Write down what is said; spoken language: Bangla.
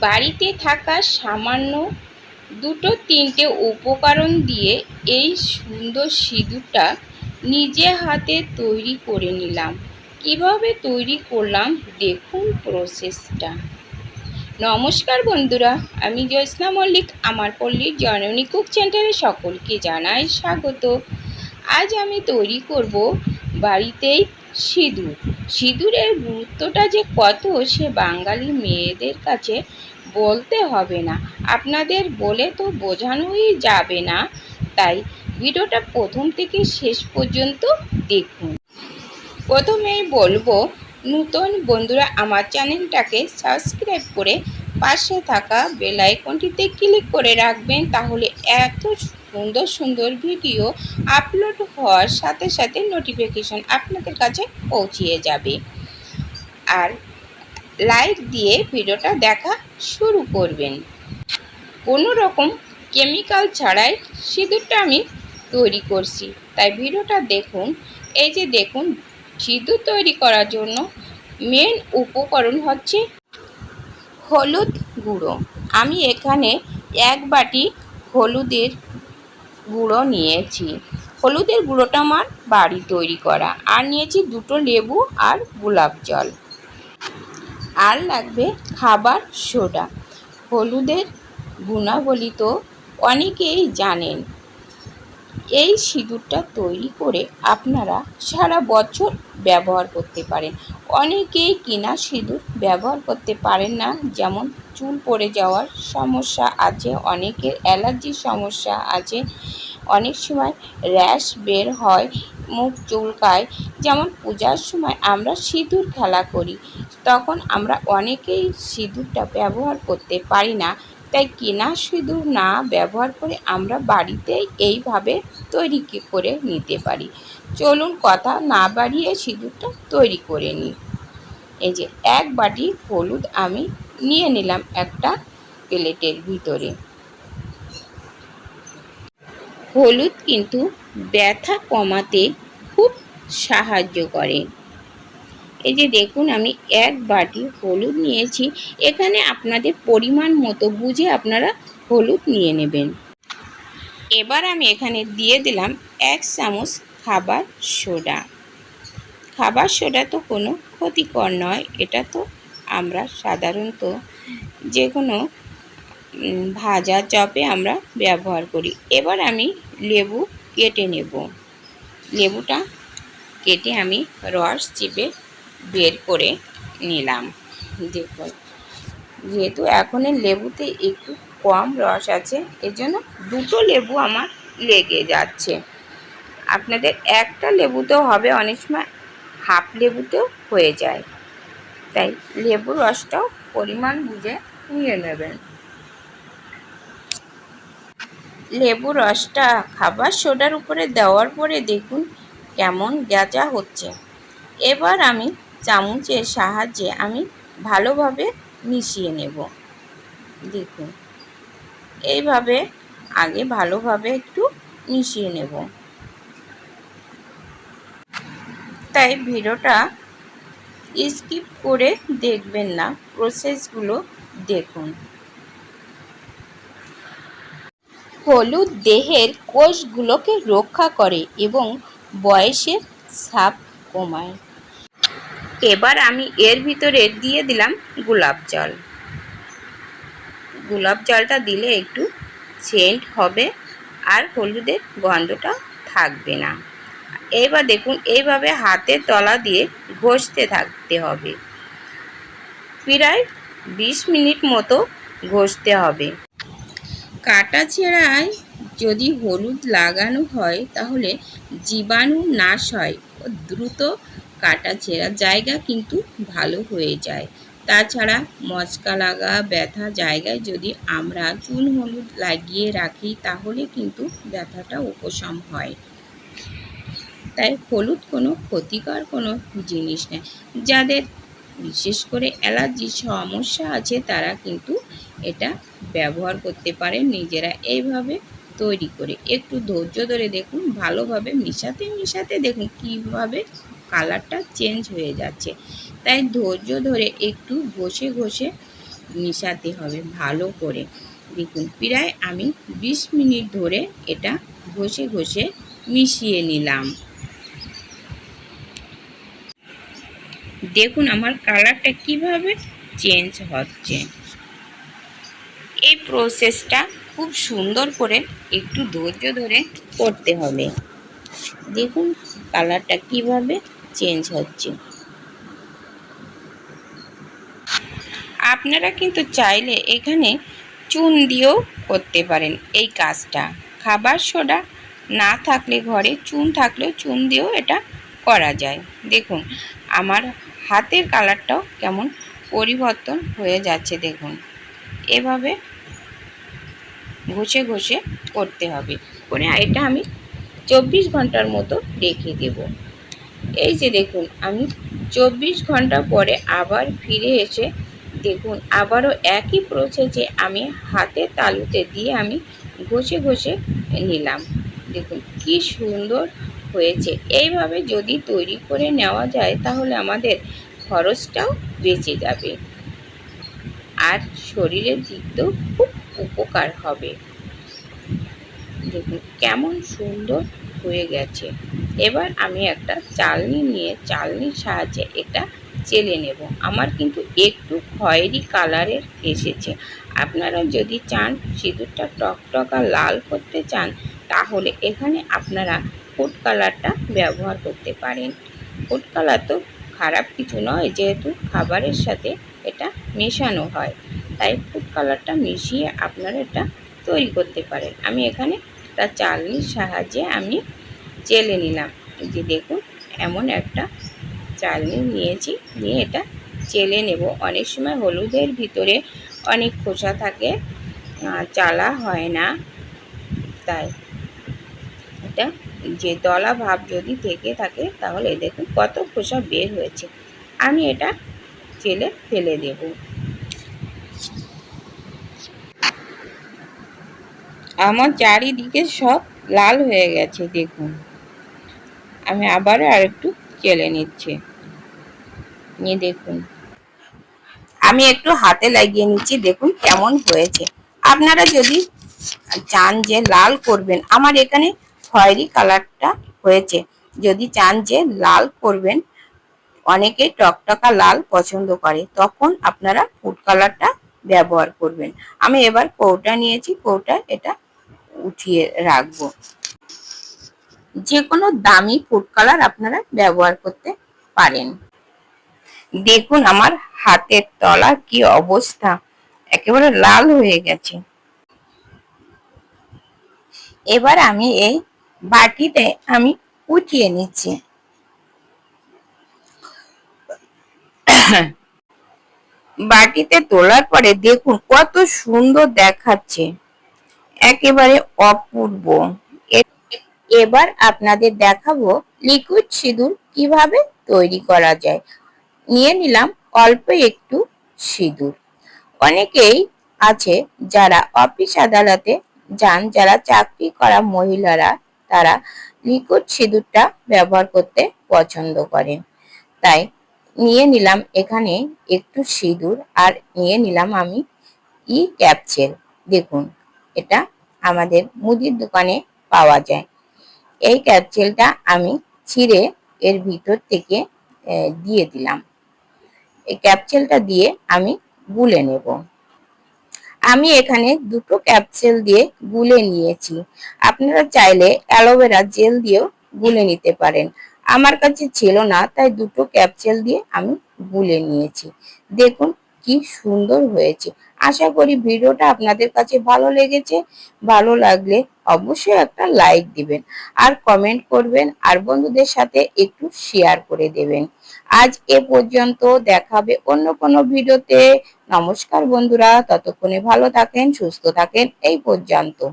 বাড়িতে থাকা সামান্য দুটো তিনটে উপকরণ দিয়ে এই সুন্দর সিঁদুরটা নিজে হাতে তৈরি করে নিলাম। কীভাবে তৈরি করলাম দেখুন প্রসেসটা। নমস্কার বন্ধুরা, আমি জ্যোৎস্না মল্লিক, আমার পল্লীর জননী কুক সেন্টারে সকলকে জানাই স্বাগত। আজ আমি তৈরি করব বাড়িতেই সিঁদুর। সিঁদুরের গুরুত্বটা যে কত, সে বাঙালি মেয়েদের কাছে বলতে হবে না। আপনাদের বলে তো বোঝানোই যাবে না। তাই ভিডিওটা প্রথম থেকে শেষ পর্যন্ত দেখুন। প্রথমেই বলব, নতুন বন্ধুরা আমার চ্যানেলটাকে সাবস্ক্রাইব করে পাশে থাকা বেল আইকনটিতে ক্লিক করে রাখবেন, তাহলে এত সুন্দর সুন্দর ভিডিও আপলোড হওয়ার সাথে সাথে নোটিফিকেশন আপনাদের কাছে পৌঁছিয়ে যাবে। আর লাইক দিয়ে ভিডিওটা দেখা শুরু করবেন। কোনো রকম কেমিক্যাল ছাড়াই সিঁদুরটা আমি তৈরি করছি। তাই ভিডিওটা দেখুন। এই যে দেখুন, সিঁদুর তৈরি করার জন্য মেন উপকরণ হচ্ছে হলুদ গুঁড়ো। আমি এখানে এক বাটি হলুদের গুঁড়ো নিয়েছি। হলুদের গুঁড়োটা আমার বাড়ি তৈরি করা। আর নিয়েছি দুটো লেবু আর গোলাপ জল। আর লাগবে খাবার সোডা। হলুদের গুণাবলী তো অনেকেই জানেন। এই সিঁদুরটা তৈরি করে আপনারা সারা বছর ব্যবহার করতে পারেন। অনেকেই কিনা সিঁদুর ব্যবহার করতে পারেন না, যেমন চুল পড়ে যাওয়ার সমস্যা আছে অনেকের অ্যালার্জির সমস্যা আছে, অনেক সময় র্যাশ বের হয়, মুখ চুলকায়। যেমন পূজার সময় আমরা সিঁদুর খেলা করি, তখন আমরা অনেকেই সিঁদুরটা ব্যবহার করতে পারি না। তাই কেনা সিঁদুর না ব্যবহার করে আমরা বাড়িতেই এইভাবে তৈরি করে নিতে পারি? চলুন কথা না বাড়িয়ে সিঁদুরটা তৈরি করে নিই। এই যে এক বাটি হলুদ আমি নিয়ে নিলাম একটা প্লেটের ভিতরে। হলুদ কিন্তু ব্যথা কমাতে খুব সাহায্য করে। এই যে দেখুন, আমি এক বাটি হলুদ নিয়েছি। এখানে আপনাদের পরিমাণ মতো বুঝে আপনারা হলুদ নিয়ে নেবেন। এবার আমি এখানে দিয়ে দিলাম এক চামচ খাবার সোডা। খাবার সোডা তো কোনো ক্ষতিকর নয়, এটা তো আমরা সাধারণত যে কোনো ভাজা চপে আমরা ব্যবহার করি। এবার আমি লেবু কেটে নেব। লেবুটা কেটে আমি রস চিপে বের করে নিলাম। দেখুন, যেহেতু এখনের লেবুতে একটু কম রস আছে, এজন্য দুটো লেবু আমার লেগে যাচ্ছে। আপনাদের একটা লেবুতেও হবে, অনেক সময় হাফ লেবুতেও হয়ে যায়। তাই লেবুর রসটাও পরিমাণ বুঝে নিয়ে নেবেন। লেবু রসটা খাবার সোডার উপরে দেওয়ার পরে দেখুন কেমন গেজা হচ্ছে। এবার আমি চামচের সাহায্যে আমি ভালোভাবে মিশিয়ে নেব। দেখুন, এইভাবে আগে ভালোভাবে একটু মিশিয়ে নেব। তাই ভিডিওটা স্কিপ করে দেখবেন না, প্রসেসগুলো দেখুন। হলুদ দেহের কোষগুলোকে রক্ষা করে এবং বয়সের সাপ কমায়। এবার আমি এর ভিতরে দিয়ে দিলাম গোলাপ জল। গোলাপ জলটা দিলে একটু সেন্ট হবে আর হলুদের গন্ধটা থাকবে না। এবার দেখুন, এইভাবে হাতের তলা দিয়ে ঘষতে থাকতে হবে। প্রায় বিশ মিনিট মতো ঘষতে হবে। কাটা ছেঁড়ায় যদি হলুদ লাগানো হয়, তাহলে জীবাণু নাশ হয় ও দ্রুত কাটা ছেঁড়া জায়গা কিন্তু ভালো হয়ে যায়। তাছাড়া মচকা লাগা, ব্যথা জায়গায় যদি আমরা চুন হলুদ লাগিয়ে রাখি, তাহলে কিন্তু ব্যথাটা উপশম হয়। তাই হলুদ কোনো ক্ষতিকর কোনো জিনিস নেই যাদের বিশেষ করে অ্যালার্জির সমস্যা আছে, তারা কিন্তু এটা ব্যবহার করতে পারেন নিজেরা এইভাবে তৈরি করে। একটু ধৈর্য ধরে দেখুন, ভালোভাবে মিশাতে মিশাতে দেখুন কীভাবে কালারটা চেঞ্জ হয়ে যাচ্ছে। তাই ধৈর্য ধরে একটু ঘষে ঘষে মিশাতে হবে ভালো করে। দেখুন, প্রায় আমি বিশ মিনিট ধরে এটা ঘষে ঘষে মিশিয়ে নিলাম। দেখুন আমার কালারটা কীভাবে চেঞ্জ হচ্ছে। এই প্রসেসটা খুব সুন্দর করে একটু ধৈর্য ধরে করতে হবে। দেখুন কালারটা কীভাবে চেঞ্জ হচ্ছে। আপনারা কিন্তু চাইলে এখানে চুন দিয়েও করতে পারেন এই কাজটা। খাবার সোডা না থাকলে ঘরে চুন থাকলেও চুন দিয়েও এটা করা যায়। দেখুন, আমার হাতের কালারটাও কেমন পরিবর্তন হয়ে যাচ্ছে দেখুন। এভাবে ঘষে ঘষে করতে হবে। করে এটা আমি চব্বিশ ঘণ্টার মতো রেখে দেব। এই যে দেখুন, আমি চব্বিশ ঘণ্টা পরে আবার ফিরে এসে দেখুন, আবারও একই প্রসেসে আমি হাতের তালুতে দিয়ে আমি ঘষে ঘষে নিলাম। দেখুন, কি সুন্দর হয়েছে। এইভাবে যদি তৈরি করে নেওয়া যায়, তাহলে আমাদের খরচটাও বেঁচে যাবে। আর শরীরের দিকতেও খুব উপকার হবে। দেখুন, কেমন সুন্দর হয়ে গেছে। এবার আমি একটা চালনি নিয়ে, চালনির সাহায্যে এটা চেলে নেব। আমার কিন্তু একটু খয়েরি কালারের এসেছে। আপনারা যদি চান সিঁদুরটা টকটকা লাল করতে চান, তাহলে এখানে আপনারা ফুড কালারটা ব্যবহার করতে পারেন। ফুড কালার তো খারাপ কিছু নয়, যেহেতু খাবারের সাথে এটা মেশানো হয়। তাই ফুড কালারটা মিশিয়ে আপনারা এটা তৈরি করতে পারেন। আমি এখানে একটা চালনির সাহায্যে আমি চেলে নিলাম। এই যে দেখুন, এমন একটা চালনি নিয়েছি, নিয়ে এটা চেলে নেব। অনেক সময় হলুদের ভিতরে অনেক খোসা থাকে চালা হয় না। তাই এটা যে দলা ভাব যদি থেকে থাকে, তাহলে দেখুন কত খোসা বের হয়েছে। আমি এটা চেলে ফেলে দেব। আমার চারিদিকে সব লাল হয়ে গেছে, দেখুন। আমি আবার আর একটু চেলে নিচ্ছি। নিয়ে দেখুন। আমি একটু হাতে লাগিয়ে নিচ্ছি, দেখুন কেমন হয়েছে। আপনারা যদি চান যে লাল করবেন, আমার এখানে খয়েরি কালারটা হয়েছে। যদি চান যে লাল করবেন, অনেকে টকটকা লাল পছন্দ করে, তখন আপনারা ফুড কালারটা ব্যবহার করবেন। আমি এবার কৌটা নিয়েছি কৌটা এটা উঠিয়ে রাখব। যে কোনো দামি ফুড কালার আপনারা ব্যবহার করতে পারেন। দেখুন আমার হাতের তলা কি অবস্থা। একেবারে লাল হয়ে গেছে। এবার আমি এই বাটিতে আমি উঠিয়ে নিচ্ছি। বাটিতে তোলার পরে দেখুন কত সুন্দর দেখাচ্ছে। একেবারে অপূর্ব। এবার আপনাদের দেখাবো লিকুইড সিঁদুর কীভাবে তৈরি করা যায়। নিয়ে নিলাম অল্প একটু সিঁদুর। অনেকেই আছে যারা অফিস আদালতে যান, যারা চাকরি করা মহিলারা, তারা লিকুইড সিঁদুরটা ব্যবহার করতে পছন্দ করেন। তাই নিয়ে নিলাম এখানে একটু সিঁদুর আর নিয়ে নিলাম আমি ই ক্যাপচেল দেখুন, এটা আমাদের মুদির দোকানে পাওয়া যায়। এই ক্যাপচেলটা আমি ছিঁড়ে এর ভিতর থেকে দিয়ে দিলাম। এই ক্যাপচেলটা দিয়ে আমি গুলে নেব। আমি এখানে দুটো ক্যাপসেল দিয়ে গুলে নিয়েছি। আপনারা চাইলে অ্যালোভেরা জেল দিয়েও গুলে নিতে পারেন। আমার কাছে ছিল না, তাই দুটো ক্যাপসেল দিয়ে আমি গুলে নিয়েছি। দেখুন কি সুন্দর হয়েছে। আশা করি ভিডিওটা আপনাদের কাছে ভালো লেগেছে। ভালো লাগলে অবশ্যই একটা লাইক দিবেন আর কমেন্ট করবেন আর বন্ধুদের সাথে একটু শেয়ার করে দেবেন। আজ এ পর্যন্ত দেখাবে অন্য কোনো ভিডিওতে। নমস্কার বন্ধুরা, ততক্ষণে ভালো থাকেন, সুস্থ থাকেন, এই পর্যন্ত।